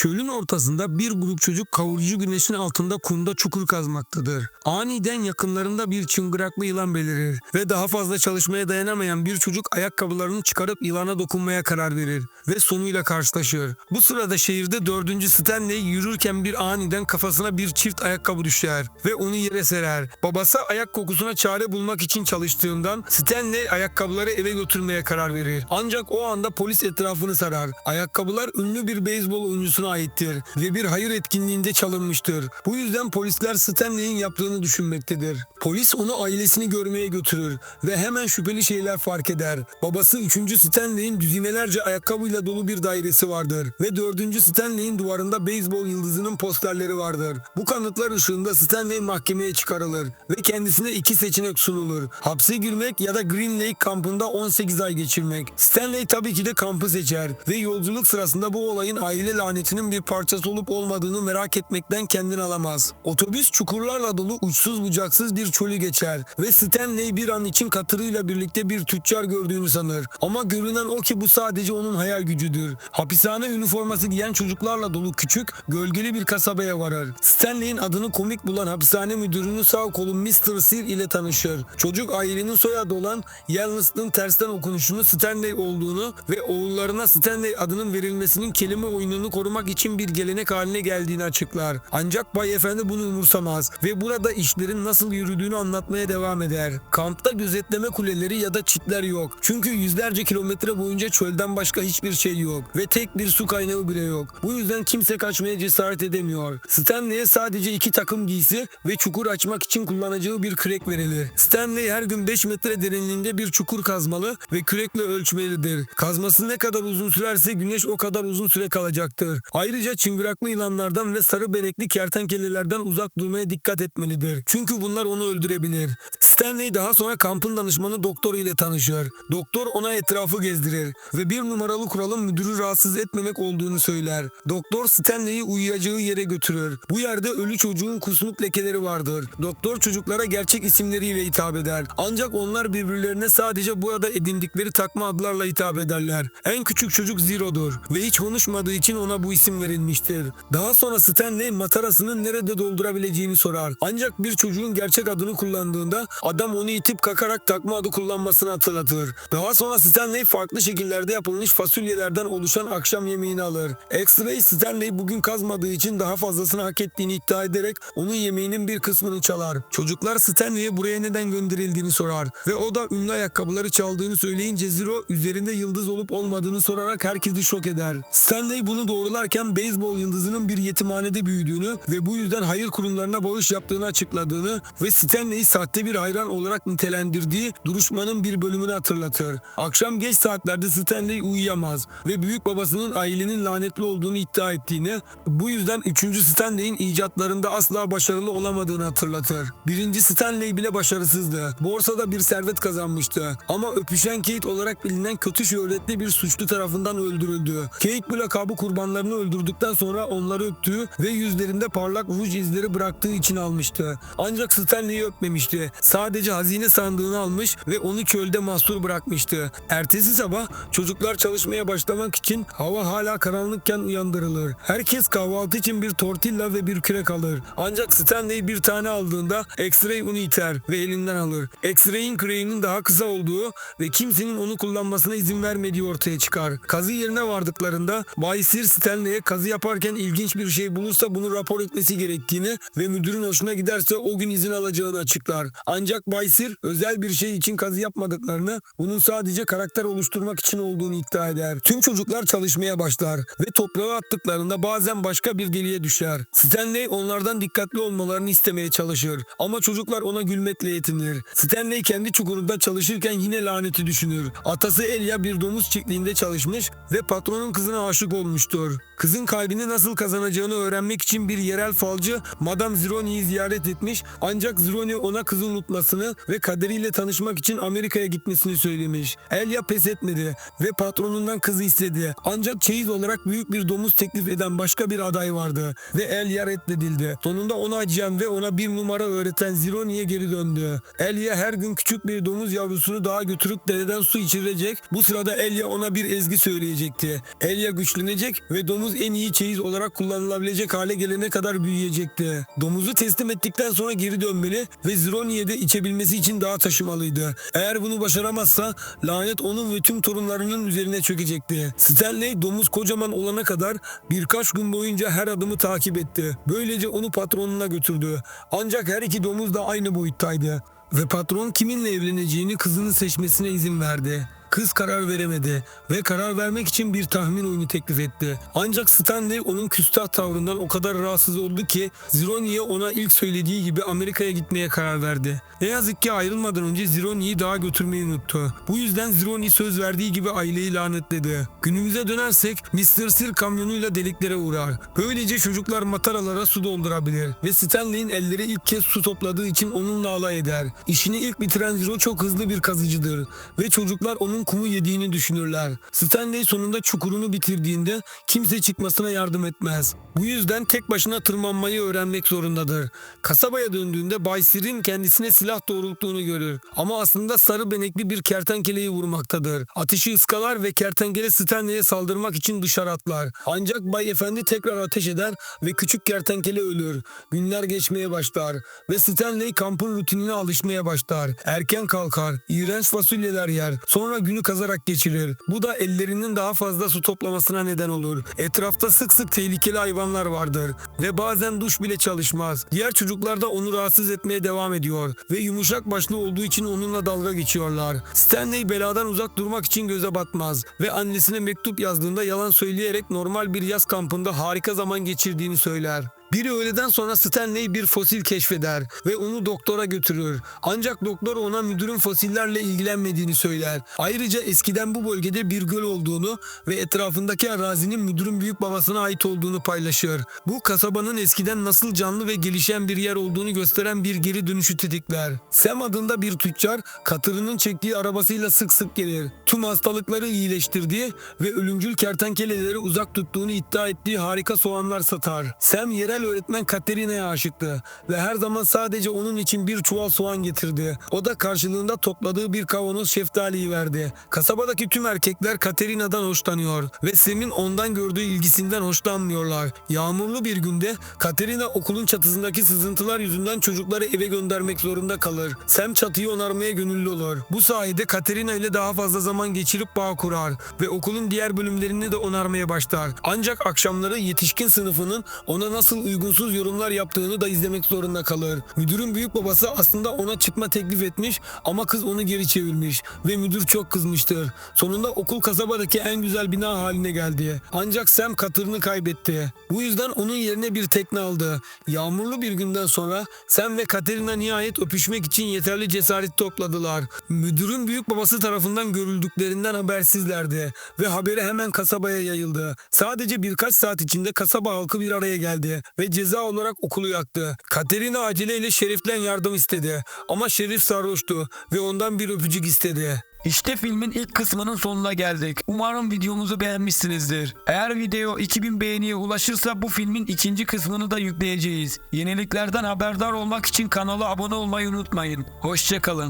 Çölün ortasında bir grup çocuk kavurucu güneşin altında kumda çukur kazmaktadır. Aniden yakınlarında bir çıngıraklı yılan belirir ve daha fazla çalışmaya dayanamayan bir çocuk ayakkabılarını çıkarıp yılana dokunmaya karar verir ve sonuyla karşılaşır. Bu sırada şehirde dördüncü Stanley yürürken bir aniden kafasına bir çift ayakkabı düşer ve onu yere serer. Babası ayak kokusuna çare bulmak için çalıştığından Stanley ayakkabıları eve götürmeye karar verir. Ancak o anda polis etrafını sarar. Ayakkabılar ünlü bir beyzbol oyuncusuna aittir ve bir hayır etkinliğinde çalınmıştır. Bu yüzden polisler Stanley'in yaptığını düşünmektedir. Polis onu ailesini görmeye götürür ve hemen şüpheli şeyler fark eder. Babası 3. Stanley'in düzinelerce ayakkabıyla dolu bir dairesi vardır ve 4. Stanley'in duvarında beyzbol yıldızının posterleri vardır. Bu kanıtlar ışığında Stanley mahkemeye çıkarılır ve kendisine iki seçenek sunulur. Hapse girmek ya da Green Lake kampında 18 ay geçirmek. Stanley tabii ki de kampı seçer ve yolculuk sırasında bu olayın aile lanetinin bir parçası olup olmadığını merak etmekten kendini alamaz. Otobüs çukurlarla dolu uçsuz bucaksız bir çölü geçer ve Stanley bir an için katırıyla birlikte bir tüccar gördüğünü sanır. Ama görünen o ki bu sadece onun hayal gücüdür. Hapishane üniforması giyen çocuklarla dolu küçük, gölgeli bir kasabaya varır. Stanley'in adını komik bulan hapishane müdürünün sağ kolu Mr. Sir ile tanışır. Çocuk ailenin soyadı olan Yalnız'ın tersten okunuşunu Stanley olduğunu ve oğullarına Stanley adının verilmesinin kelime oyununu korumak için bir gelenek haline geldiğini açıklar. Ancak Bay Efendi bunu umursamaz ve burada işlerin nasıl yürüdüğünü anlatmaya devam eder. Kampta gözetleme kuleleri ya da çitler yok. Çünkü yüzlerce kilometre boyunca çölden başka hiçbir şey yok ve tek bir su kaynağı bile yok. Bu yüzden kimse kaçmaya cesaret edemiyor. Stanley'e sadece iki takım giysi ve çukur açmak için kullanacağı bir kürek verilir. Stanley her gün 5 metre derinliğinde bir çukur kazmalı ve kürekle ölçmelidir. Kazması ne kadar uzun sürerse güneş o kadar uzun süre kalacaktır. Ayrıca çıngıraklı yılanlardan ve sarı benekli kertenkelelerden uzak durmaya dikkat etmelidir. Çünkü bunlar onu öldürebilir. Stanley daha sonra kampın danışmanı doktor ile tanışıyor. Doktor ona etrafı gezdirir ve bir numaralı kuralın müdürü rahatsız etmemek olduğunu söyler. Doktor Stanley'i uyuyacağı yere götürür. Bu yerde ölü çocuğun kusmuk lekeleri vardır. Doktor çocuklara gerçek isimleriyle hitap eder. Ancak onlar birbirlerine sadece burada edindikleri takma adlarla hitap ederler. En küçük çocuk Zero'dur ve hiç konuşmadığı için ona bu isim verilmiştir. Daha sonra Stanley matarasını nerede doldurabileceğini sorar. Ancak bir çocuğun gerçek adını kullandığında adam onu itip kakarak takma adı kullanmasını hatırlatır. Daha sonra Stanley farklı şekillerde yapılmış fasulyelerden oluşan akşam yemeğini alır. X-Ray Stanley bugün kazmadığı için daha fazlasını hak ettiğini iddia ederek onun yemeğinin bir kısmını çalar. Çocuklar Stanley'e buraya neden gönderildiğini sorar ve o da ünlü ayakkabıları çaldığını söyleyince Zero üzerinde yıldız olup olmadığını sorarak herkesi şok eder. Stanley bunu doğrularken beyzbol yıldızının bir yetimhanede büyüdüğünü ve bu yüzden hayır kurumlarına bağış yaptığını açıkladığını ve Stanley'i sahte bir hayran olarak nitelendirdiği duruşmanın bir bölümünü hatırlatır. Akşam geç saatlerde Stanley uyuyamaz ve büyük babasının ailenin lanetli olduğunu iddia ettiğini, bu yüzden 3. Stanley'in icatlarında asla başarılı olamadığını hatırlatır. 1. Stanley bile başarısızdı. Borsada bir servet kazanmıştı. Ama öpüşen Kate olarak bilinen kötü şöhretli bir suçlu tarafından öldürüldü. Kate bu lakabı kurbanlarını öldürdükten sonra onları öptüğü ve yüzlerinde parlak ruj izleri bıraktığı için almıştı. Ancak Stanley'i öpmemişti. Sadece hazine sandığını almış ve onu çölde mahsur bırakmıştı. Ertesi sabah çocuklar çalışmaya başlamak için hava hala karanlıkken uyandırılır. Herkes kahvaltı için bir tortilla ve bir kürek alır. Ancak Stanley bir tane aldığında X-Ray onu iter ve elinden alır. X-Ray'in küreğinin daha kısa olduğu ve kimsenin onu kullanmasına izin vermediği ortaya çıkar. Kazı yerine vardıklarında Bay Sir Stanley'e kazı yaparken ilginç bir şey bulursa bunu rapor etmesi gerektiğini ve müdürün hoşuna giderse o gün izin alacağını açıklar. Ancak Bay Sir özel bir şey için kazı yapmadıklarını, bunun sadece karakter oluşturmak için olduğunu iddia eder. Tüm çocuklar çalışmaya başlar ve toprağa attıklarında bazen başka bir deliğe düşer. Stanley onlardan dikkatli olmalarını istemeye çalışır ama çocuklar ona gülmekle yetinir. Stanley kendi çukurunda çalışırken yine laneti düşünür. Atası Elia bir domuz çiftliğinde çalışmış ve patronun kızına aşık olmuştur. Kızın kalbini nasıl kazanacağını öğrenmek için bir yerel falcı Madame Zironi'yi ziyaret etmiş ancak Zironi ona kızı unutmasını ve kaderiyle tanışmak için Amerika'ya gitmesini söylemiş. Elia pes etmedi ve patronundan kızı istedi. Ancak çeyiz olarak büyük bir domuz teklif eden başka bir aday vardı ve Elia reddedildi. Sonunda ona acıyan ve ona bir numara öğreten Zironi'ye geri döndü. Elia her gün küçük bir domuz yavrusunu daha götürüp dereden su içirecek. Bu sırada Elia ona bir ezgi söyleyecekti. Elia güçlenecek ve domuz domuz en iyi çeyiz olarak kullanılabilecek hale gelene kadar büyüyecekti. Domuzu teslim ettikten sonra geri dönmeli ve Zironi'ye de içebilmesi için dağa taşımalıydı. Eğer bunu başaramazsa lanet onun ve tüm torunlarının üzerine çökecekti. Stanley domuz kocaman olana kadar birkaç gün boyunca her adımı takip etti. Böylece onu patronuna götürdü. Ancak her iki domuz da aynı boyuttaydı. Ve patron kiminle evleneceğini kızını seçmesine izin verdi. Kız karar veremedi ve karar vermek için bir tahmin oyunu teklif etti. Ancak Stanley onun küstah tavrından o kadar rahatsız oldu ki Zironi'ye ona ilk söylediği gibi Amerika'ya gitmeye karar verdi. Ne yazık ki ayrılmadan önce Zironi'yi dağa götürmeyi unuttu. Bu yüzden Zironi söz verdiği gibi aileyi lanetledi. Günümüze dönersek Mr. Sir kamyonuyla deliklere uğrar. Böylece çocuklar mataralara su doldurabilir ve Stanley'in elleri ilk kez su topladığı için onunla alay eder. İşini ilk bitiren Zero çok hızlı bir kazıcıdır ve çocuklar onun kumu yediğini düşünürler. Stanley sonunda çukurunu bitirdiğinde kimse çıkmasına yardım etmez. Bu yüzden tek başına tırmanmayı öğrenmek zorundadır. Kasabaya döndüğünde Bay Sir'in kendisine silah doğrulttuğunu görür. Ama aslında sarı benekli bir kertenkeleyi vurmaktadır. Ateşi ıskalar ve kertenkele Stanley'e saldırmak için dışarı atlar. Ancak Bay Efendi tekrar ateş eder ve küçük kertenkele ölür. Günler geçmeye başlar ve Stanley kampın rutinine alışmaya başlar. Erken kalkar, iğrenç fasulyeler yer. Sonra günü kazarak geçirir. Bu da ellerinin daha fazla su toplamasına neden olur. Etrafta sık sık tehlikeli hayvanlar vardır ve bazen duş bile çalışmaz. Diğer çocuklar da onu rahatsız etmeye devam ediyor ve yumuşak başlı olduğu için onunla dalga geçiyorlar. Stanley beladan uzak durmak için göze batmaz ve annesine mektup yazdığında yalan söyleyerek normal bir yaz kampında harika zaman geçirdiğini söyler. Bir öğleden sonra Stanley bir fosil keşfeder ve onu doktora götürür. Ancak doktor ona müdürün fosillerle ilgilenmediğini söyler. Ayrıca eskiden bu bölgede bir göl olduğunu ve etrafındaki arazinin müdürün büyük babasına ait olduğunu paylaşır. Bu kasabanın eskiden nasıl canlı ve gelişen bir yer olduğunu gösteren bir geri dönüşü tetikler. Sam adında bir tüccar katırının çektiği arabasıyla sık sık gelir. Tüm hastalıkları iyileştirdiği ve ölümcül kertenkeleleri uzak tuttuğunu iddia ettiği harika soğanlar satar. Sam yerel öğretmen Katerina'ya aşıktı ve her zaman sadece onun için bir çuval soğan getirdi. O da karşılığında topladığı bir kavanoz şeftaliyi verdi. Kasabadaki tüm erkekler Katerina'dan hoşlanıyor ve Sam'in ondan gördüğü ilgisinden hoşlanmıyorlar. Yağmurlu bir günde Katerina okulun çatısındaki sızıntılar yüzünden çocukları eve göndermek zorunda kalır. Sam çatıyı onarmaya gönüllü olur. Bu sayede Katerina ile daha fazla zaman geçirip bağ kurar ve okulun diğer bölümlerini de onarmaya başlar. Ancak akşamları yetişkin sınıfının ona nasıl uygunsuz yorumlar yaptığını da izlemek zorunda kalır. Müdürün büyük babası aslında ona çıkma teklif etmiş ama kız onu geri çevirmiş ve müdür çok kızmıştır. Sonunda okul kasabadaki en güzel bina haline geldi. Ancak Sam katırını kaybetti. Bu yüzden onun yerine bir tekne aldı. Yağmurlu bir günden sonra Sam ve Katerina nihayet öpüşmek için yeterli cesaret topladılar. Müdürün büyük babası tarafından görüldüklerinden habersizlerdi ve haberi hemen kasabaya yayıldı. Sadece birkaç saat içinde kasaba halkı bir araya geldi ve ceza olarak okulu yaktı. Katerina aceleyle Şerif'ten yardım istedi ama Şerif sarhoştu ve ondan bir öpücük istedi. İşte filmin ilk kısmının sonuna geldik. Umarım videomuzu beğenmişsinizdir. Eğer video 2000 beğeniye ulaşırsa bu filmin ikinci kısmını da yükleyeceğiz. Yeniliklerden haberdar olmak için kanala abone olmayı unutmayın. Hoşçakalın.